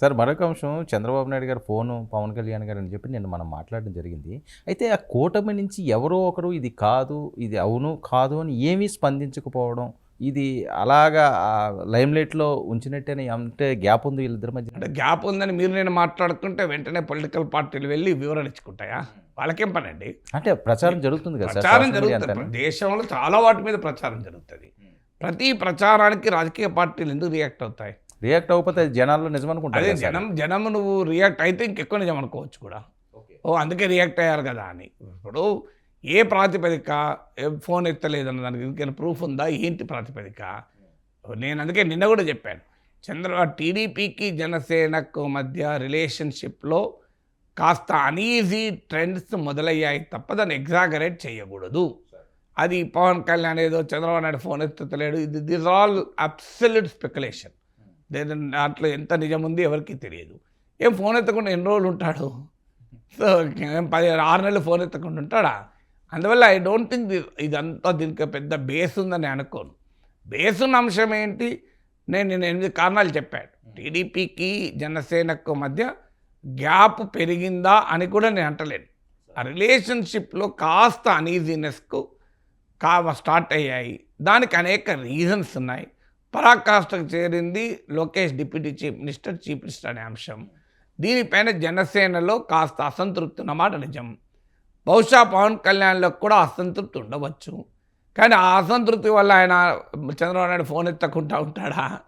Sir మరొక అంశం. చంద్రబాబు నాయుడు గారు ఫోను పవన్ కళ్యాణ్ గారు అని చెప్పి నేను మనం మాట్లాడడం జరిగింది. అయితే ఆ కూటమి నుంచి ఎవరో ఒకరు ఇది కాదు ఇది అవును కాదు అని ఏమీ స్పందించకపోవడం ఇది అలాగా లైమ్లైట్లో ఉంచినట్టేనే అంటే గ్యాప్ ఉంది వీళ్ళిద్దరి మధ్య? అంటే గ్యాప్ ఉందని మీరు నేను మాట్లాడుకుంటే వెంటనే పొలిటికల్ పార్టీలు వెళ్ళి వివరణ ఇచ్చుకుంటాయా? వాళ్ళకేం పని అండి అంటే ప్రచారం జరుగుతుంది కదా ప్రచారం జరుగుతుంది. దేశంలో చాలా వాటి మీద ప్రచారం జరుగుతుంది. ప్రతి ప్రచారానికి రాజకీయ పార్టీలు ఎందుకు రియాక్ట్ అవుతాయి? రియాక్ట్ అవ్వకపోతే జనాల్లో అదే కదా సార్. జనం జనం నువ్వు రియాక్ట్ అయితే ఇంకెక్కువ నిజం అనుకోవచ్చు కూడా. ఓ అందుకే రియాక్ట్ అయ్యారు కదా అని. ఇప్పుడు ఏ ప్రాతిపదిక ఏ ఫోన్ ఎత్తలేదన్న దానికి ఇంకేమైనా ప్రూఫ్ ఉందా? ఏంటి ప్రాతిపదిక? నేను అందుకే నిన్న కూడా చెప్పాను. చంద్ర టీడీపీకి జనసేనకు మధ్య రిలేషన్షిప్లో కాస్త అనీజీ ట్రెండ్స్ మొదలయ్యాయి తప్ప దాన్ని ఎగ్జాగరేట్ చేయకూడదు. అది పవన్ కళ్యాణ్ ఏదో చంద్రబాబు నాయుడు ఫోన్ ఎత్తుతలేడు ఇది దిస్ ఆల్ అబ్సల్యూట్ స్పెక్యులేషన్. దాంట్లో ఎంత నిజం ఉంది ఎవరికి తెలియదు. ఏం ఫోన్ ఎత్తకుండా ఎన్ని రోజులు ఉంటాడు? సో పది ఆరు నెలలు ఫోన్ ఎత్తకుండా ఉంటాడా? అందువల్ల ఐ డోంట్ థింక్ ఇదంతా దీనికి పెద్ద బేస్ ఉందని అనుకోను. బేస్ ఉన్న అంశం ఏంటి? నేను నేను ఎనిమిది కారణాలు చెప్పాను. టీడీపీకి జనసేనకు మధ్య గ్యాప్ పెరిగిందా అని కూడా నేను అంటలేను. ఆ రిలేషన్షిప్లో కాస్త అనీజీనెస్కు కా స్టార్ట్ అయ్యాయి. దానికి అనేక రీజన్స్ ఉన్నాయి. పరాకాష్ఠకు చేరింది Lokesh deputy chief minister chief minister అనే అంశం. దీనిపైన జనసేనలో కాస్త అసంతృప్తి ఉన్నమాట నిజం. బహుశా పవన్ కళ్యాణ్లో కూడా అసంతృప్తి ఉండవచ్చు. కానీ ఆ అసంతృప్తి వల్ల ఆయన చంద్రబాబు నాయుడు ఫోన్ ఎత్తకుండా ఉంటాడా?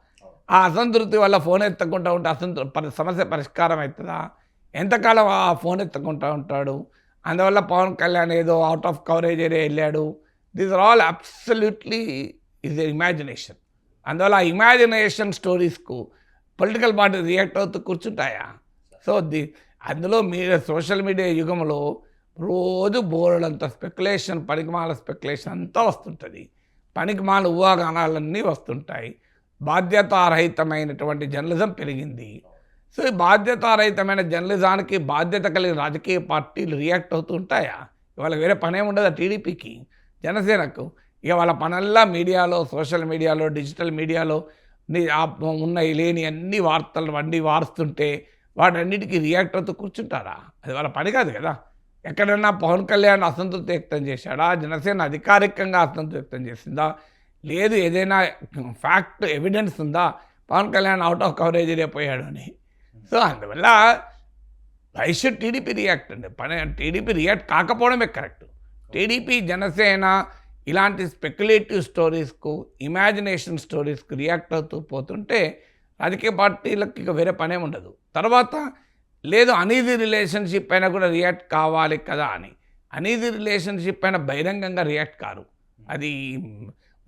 ఆ అసంతృప్తి వల్ల ఫోన్ ఎత్తకుండా ఉంటే అసంతృప్తి సమస్య పరిష్కారం అవుతుందా? ఎంతకాలం ఆ ఫోన్ ఎత్తకుండా ఉంటాడు? అందువల్ల పవన్ కళ్యాణ్ ఏదో అవుట్ ఆఫ్ కవరేజ్ ఏరియా వెళ్ళాడు. These are all absolutely is imagination అందువల్ల ఇమాజినేషన్ స్టోరీస్కు పొలిటికల్ పార్టీ రియాక్ట్ అవుతూ కూర్చుంటాయా? సో ది అందులో మీరు సోషల్ మీడియా యుగంలో రోజు బోర్డంత స్పెక్యులేషన్ పనికిమాల స్పెక్యులేషన్ అంతా వస్తుంటుంది. పనికిమాల ఊహాగానాలన్నీ వస్తుంటాయి. బాధ్యతారహితమైనటువంటి జర్నలిజం పెరిగింది. సో ఈ బాధ్యతారహితమైన జర్నలిజానికి బాధ్యత కలిగిన రాజకీయ పార్టీలు రియాక్ట్ అవుతూ ఉంటాయా? ఇవాళ వేరే పనే ఉండదు టీడీపీకి జనసేనకు? ఇక వాళ్ళ పనల్లా మీడియాలో సోషల్ మీడియాలో డిజిటల్ మీడియాలో ఉన్నాయి ఉన్న లేని అన్ని వార్తలు వండి వారుస్తుంటే వాటన్నిటికీ రియాక్ట్ అవుతూ కూర్చుంటారా? అది వాళ్ళ పని కాదు కదా. ఎక్కడన్నా పవన్ కళ్యాణ్ అసంతృప్తి వ్యక్తం చేశాడా? జనసేన అధికారికంగా అసంతృప్తి వ్యక్తం చేసిందా? లేదు ఏదైనా ఫ్యాక్ట్ ఎవిడెన్స్ ఉందా? Pawan Kalyan out of coverage area పోయాడు అని. సో అందువల్ల ఐ టీడీపీ రియాక్ట్ అండి. పని టీడీపీ రియాక్ట్ కాకపోవడమే కరెక్ట్. టీడీపీ జనసేన ఇలాంటి స్పెక్యులేటివ్ స్టోరీస్కు ఇమాజినేషన్ స్టోరీస్కు రియాక్ట్ అవుతూ పోతుంటే రాజకీయ పార్టీలకు ఇక వేరే పనే ఉండదు. తర్వాత లేదు అనీజీ రిలేషన్షిప్ పైన కూడా రియాక్ట్ కావాలి కదా అని. అనీజీ రిలేషన్షిప్ పైన బహిరంగంగా రియాక్ట్ కారు. అది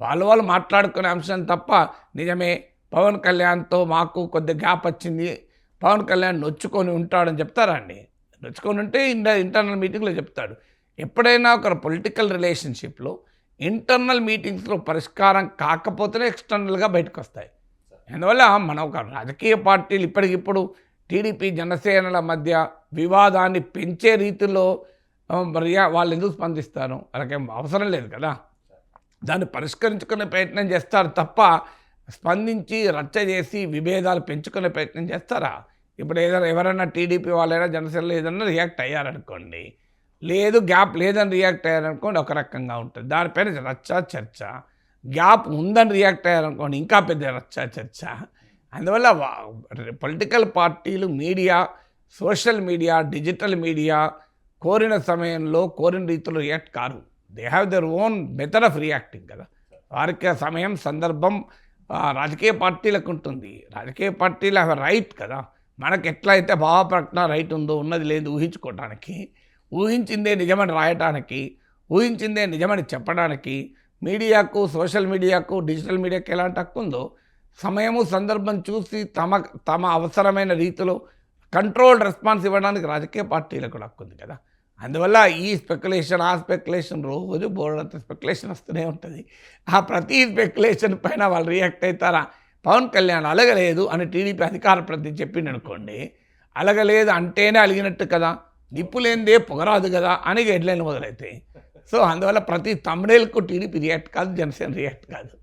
వాళ్ళు వాళ్ళు మాట్లాడుకునే అంశం తప్ప నిజమే. పవన్ కళ్యాణ్తో మాకు కొద్ది గ్యాప్ వచ్చింది. పవన్ కళ్యాణ్ నొచ్చుకొని ఉంటాడని చెప్తారా అండి? నొచ్చుకొని ఉంటే ఇంటర్ ఇంటర్నల్ మీటింగ్లో చెప్తాడు. ఎప్పుడైనా ఒక పొలిటికల్ రిలేషన్షిప్లో ఇంటర్నల్ మీటింగ్స్లో పరిష్కారం కాకపోతేనే ఎక్స్టర్నల్గా బయటకు వస్తాయి అందువల్ల మనం ఒక రాజకీయ పార్టీలు ఇప్పటికిప్పుడు టీడీపీ జనసేనల మధ్య వివాదాన్ని పెంచే రీతిలో మరి వాళ్ళు ఎందుకు స్పందిస్తారు? వాళ్ళకేం అవసరం లేదు కదా. దాన్ని పరిష్కరించుకునే ప్రయత్నం చేస్తారు తప్ప స్పందించి రచ్చ చేసి విభేదాలు పెంచుకునే ప్రయత్నం చేస్తారా? ఇప్పుడు ఏదైనా ఎవరైనా టీడీపీ వాళ్ళైనా జనసేనలో ఏదైనా రియాక్ట్ అయ్యారనుకోండి లేదు గ్యాప్ లేదని రియాక్ట్ అయ్యారనుకోండి ఒక రకంగా ఉంటుంది. దానిపైన రచ్చ చర్చ. గ్యాప్ ఉందని రియాక్ట్ అయ్యారనుకోండి ఇంకా పెద్ద రచ్చ చర్చ. అందువల్ల పొలిటికల్ పార్టీలు media social media digital media కోరిన సమయంలో కోరిన రీతిలో react car. They have their own method of reacting కదా. వారికి ఆ సమయం సందర్భం రాజకీయ పార్టీలకు ఉంటుంది. రాజకీయ పార్టీలు హ్యావ్ రైట్ కదా. మనకి ఎట్లా అయితే భావప్రకటన రైట్ ఉందో ఉన్నది లేదు ఊహించుకోవడానికి ఊహించిందే నిజమని రాయటానికి ఊహించిందే నిజమని చెప్పడానికి మీడియాకు సోషల్ మీడియాకు డిజిటల్ మీడియాకు ఎలాంటి హక్కు ఉందో సమయము సందర్భం చూసి తమ తమ అవసరమైన రీతిలో కంట్రోల్డ్ రెస్పాన్స్ ఇవ్వడానికి రాజకీయ పార్టీలకు కూడా హక్కు ఉంది కదా. అందువల్ల ఈ స్పెక్యులేషన్ ఆ స్పెక్యులేషన్ రోజు బోర్డంత స్పెక్యులేషన్ వస్తూనే ఉంటుంది. ఆ ప్రతి స్పెక్యులేషన్ పైన వాళ్ళు రియాక్ట్ అవుతారా పవన్ కళ్యాణ్ అలగలేదు అని టీడీపీ అధికార ప్రతి చెప్పిండు అనుకోండి అలగలేదు అంటేనే అలిగినట్టు కదా. నిప్పు లేనిదే పొగరాదు కదా అని హెడ్లైన్ మొదలవుతాయి సో అందువల్ల ప్రతి తమిళకు టీడీపీ రియాక్ట్ కాదు జనసేన రియాక్ట్ కాదు.